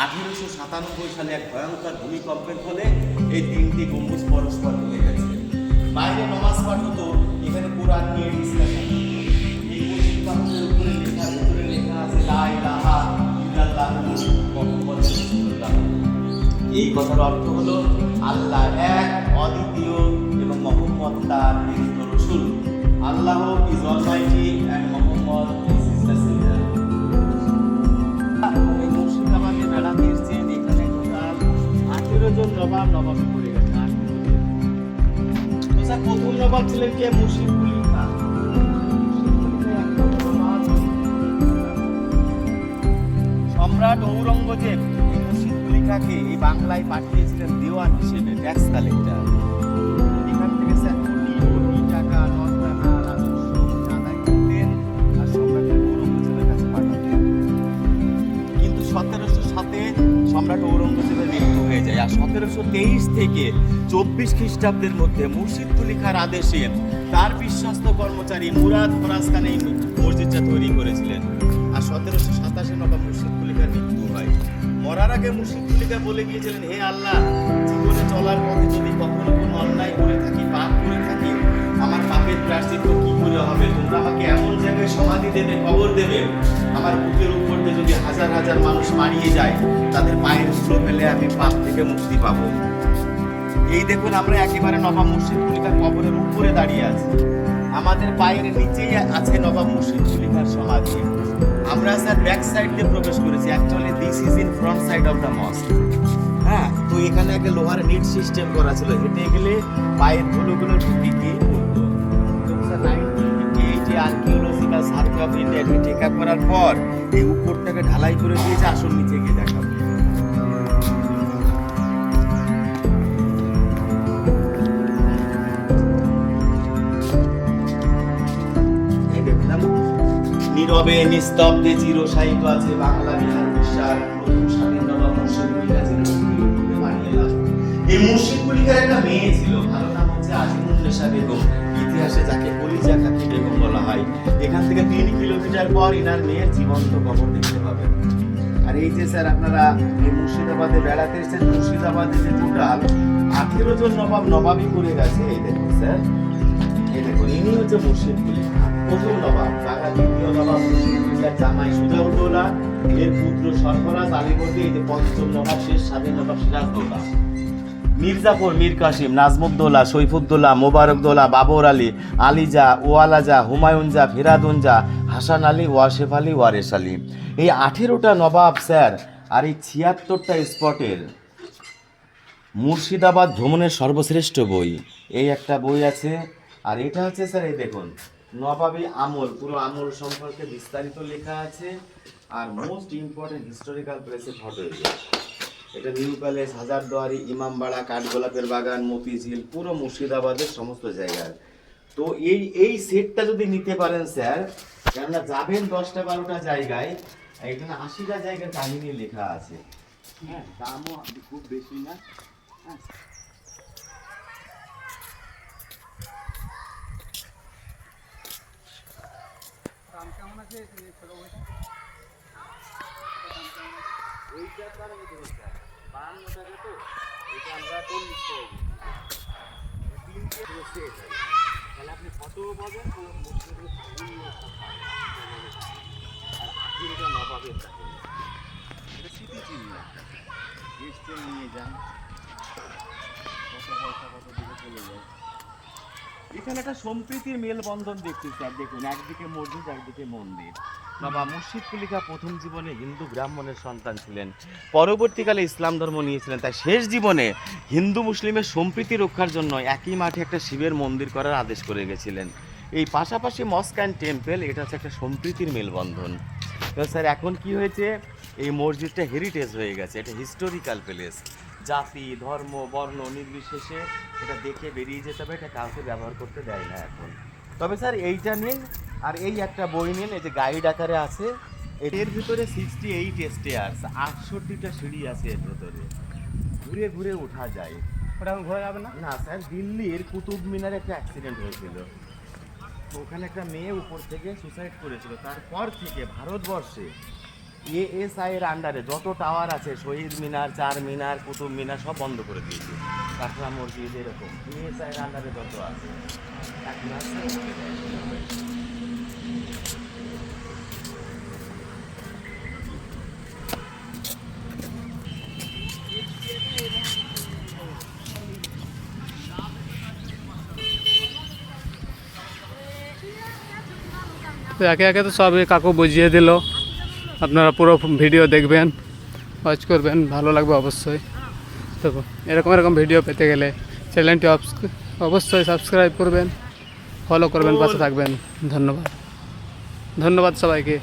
আঠেরোশো সাতানব্বই সালে এক ভয়ঙ্কর ভূমিকম্পের ফলে এই তিনটি গম্বুজ পরস্পর হয়ে গেছে। বাইরে নমাজ পাঠ হতো, এখানে কোরআন নিয়ে এই কথার অর্থ হলো, আল্লাহ এক, অদ্বিতীয় এবং মোহাম্মদ তার প্রেরিত রসুল। Allah is almighty and Muhammad is আঠেরো নবাব নবাব করে গেছে। 18 জন। তো স্যার, প্রথম নবাব ছিলেন কে? মুর্শিদ কুলি সম্রাট ঔরঙ্গজেব এই খাঁকে এই বাংলায় পাঠিয়েছিলেন দেওয়ান হিসেবে ট্যাক্স কালেক্টর। সতেরোশো তেইশ থেকে চব্বিশ খ্রিস্টাব্দের মধ্যে মুর্শিদ তুলিখার আদেশে তার বিশ্বস্ত কর্মচারী মুরাদ ফরাজ খান এই মসজিদটা তৈরি করেছিলেন। আর সতেরোশো সাতাশে নবাব মুর্শিদ তুলিখার মৃত্যু হয়। মরার আগে মুর্শিদ তুলিখা বলে গিয়েছিলেন, হে আল্লাহ, জীবনে চলার পথে যদি কখনো কোনো অন্যায় করে থাকি, পাপ করে থাকি আমার পাপের প্রায়শ্চিত্ত কি করে হবে? তোমরা আমাকে এমন জায়গায় সমাধি দেবে, কবর দেবে? আমার বুকের উপর যদি হাজার হাজার মানুষ মারিয়ে যায়, তাদের পায়ের ধুলো ফেলে আমি পাপ থেকে মুক্তি পাবো। এই দেখুন আমরা একেবারে নবাব মুর্শিদ কুলিকার কবরের উপরে দাঁড়িয়ে আছি। আমাদের পায়ের নিচেই আছে নবাব মুর্শিদ কুলিকার সমাধি। আমরা স্যার ব্যাক সাইড দিয়ে প্রবেশ করেছি। Actually this is in front side of the mosque হ্যাঁ তো এখানে একটা লোহার নেট সিস্টেম করা ছিল। হেঁটে গেলে পায়ের ধুলোগুলো ঢুকে এইটে archaeological survey of India up করার পর এই উপরটাকে ঢালাই করে দিয়েছে, আসল নিচে গিয়ে দেখাবো। নীরবে নিস্তব্ধে চিরসাহিত আছে বাংলা বিহার প্রথম স্বাধীন মুর্শিদ মুর্শিদ একটা মেয়ে ছিল, ভালো নাম হচ্ছে বেগম। ইতিহাসে যাকে কলিজা খাতি বেগম বলা হয়, এখান থেকে তিন কিলোমিটার পর ইনার মেয়ের জীবন্ত কবর দেখতে পাবেন। আর এই যে স্যার, আপনারা এই মুর্শিদাবাদে বেড়াতে এসেছেন, মুর্শিদাবাদে যে টোটাল আঠেরো জন নবাব, নবাবই করে গেছে, এই দেখুন স্যার। এই দেখুন ইনি হচ্ছে মুর্শিদ কুলি প্রথম নবাব ঢাকা দ্বিতীয় নবাব, মুর্শিদ কুলির জামাই সুজাউদ্দৌলা এর পুত্র সরফরাজ আলীবর্দী, এই যে পঞ্চম নবাব, শেষ স্বাধীন নবাব সিরাজদৌলা মির্জাফর মীর কাসিম, নাজমুদ্দৌলা সৈফুদ্দৌলা মোবারকদৌলা, বাবর আলী, আলিজা, ওয়ালাজা, হুমায়ুনজা, ফেরাদুনজা, হাসান আলী, ওয়াসেফ আলী, ওয়ারেস আলী। এই আঠেরোটা নবাব, স্যার, আর এই ছিয়াত্তরটা স্পটের মুর্শিদাবাদ ভ্রমণের সর্বশ্রেষ্ঠ বই। এই একটা বই আছে, আর এটা হচ্ছে, স্যার, এই দেখুন, নবাবী আমল। পুরো আমল সম্পর্কে বিস্তারিত লেখা আছে, আর মোস্ট ইম্পর্টেন্ট হিস্টোরিক্যাল প্লেসের ফটো এটা নিউ প্যালেস হাজারদুয়ারি ইমামবাড়া কাঠগোলাপের বাগান মতিঝিল পুরো মুর্শিদাবাদের সমস্ত জায়গার তো এই এই সেটটা যদি নিতে পারেন, স্যার, কেননা যাবেন দশটা বারোটা জায়গায়, এখানে আশিটা জায়গার কাহিনী লেখা আছে। হ্যাঁ দামও খুব বেশি না। হ্যাঁ। বাহান্ন টাকা তো এটা আমরা চল্লিশ টাকা। তাহলে আপনি ফটোও পাবেন কাহিনীও সব পাবেন। এটা নিয়ে যান কত পয়সা কত দিকে চলে যায় এখানে একটা সম্প্রীতির মেলবন্ধন দেখছি, স্যার, দেখুন, একদিকে মসজিদ, একদিকে মন্দির। বাবা মুর্শিদ কুলিকা প্রথম জীবনে হিন্দু ব্রাহ্মণের সন্তান ছিলেন। পরবর্তীকালে ইসলাম ধর্ম নিয়েছিলেন, তাই শেষ জীবনে হিন্দু মুসলিমের সম্প্রীতি রক্ষার জন্য একই মাঠে একটা শিবের মন্দির করার আদেশ করে গেছিলেন। এই পাশাপাশি মস্ক অ্যান্ড টেম্পল, এটা হচ্ছে একটা সম্প্রীতির মেলবন্ধন। তো স্যার, এখন কি হয়েছে? এই মসজিদটা হেরিটেজ হয়ে গেছে, এটা হিস্টোরিক্যাল প্লেস জাতি ধর্ম বর্ণ নির্বিশেষে এটা দেখে বেরিয়ে যেতে হবে এটা কাউকে ব্যবহার করতে দেয় না এখন। তবে স্যার এইটা নিন আর এই একটা বই নিন এই যে গাইড আকারে আছে এর ভিতরে সিক্সটি এইট স্টেয়ার্স আটষট্টিটা সিঁড়ি আছে এর ভিতরে। ঘুরে ঘুরে ওঠা যায়। ওটা ঘোরা যাবে না? না স্যার দিল্লির কুতুব মিনারে একটা অ্যাক্সিডেন্ট হয়েছিল। ওখানে একটা মেয়ে উপর থেকে সুসাইড করেছিল তারপর থেকে ভারতবর্ষে এএসআই এর আন্ডারে যত টাওয়ার আছে, শহীদ মিনার, চার মিনার, কুতুব মিনার, সব বন্ধ করে দিয়েছে। কাঁকড়া মসজিদ এরকম। এএসআই এর আন্ডারে যত আছে। একে একে তো সবই কাকু বুঝিয়ে দিল। আপনারা পুরো ভিডিও দেখবেন ওয়াচ করবেন, ভালো লাগবে অবশ্যই। তো এরকম এরকম ভিডিও পেতে গেলে চ্যানেলটি অবশ্যই সাবস্ক্রাইব করবেন ফলো করবেন, পাশে থাকবেন। ধন্যবাদ। ধন্যবাদ সবাইকে।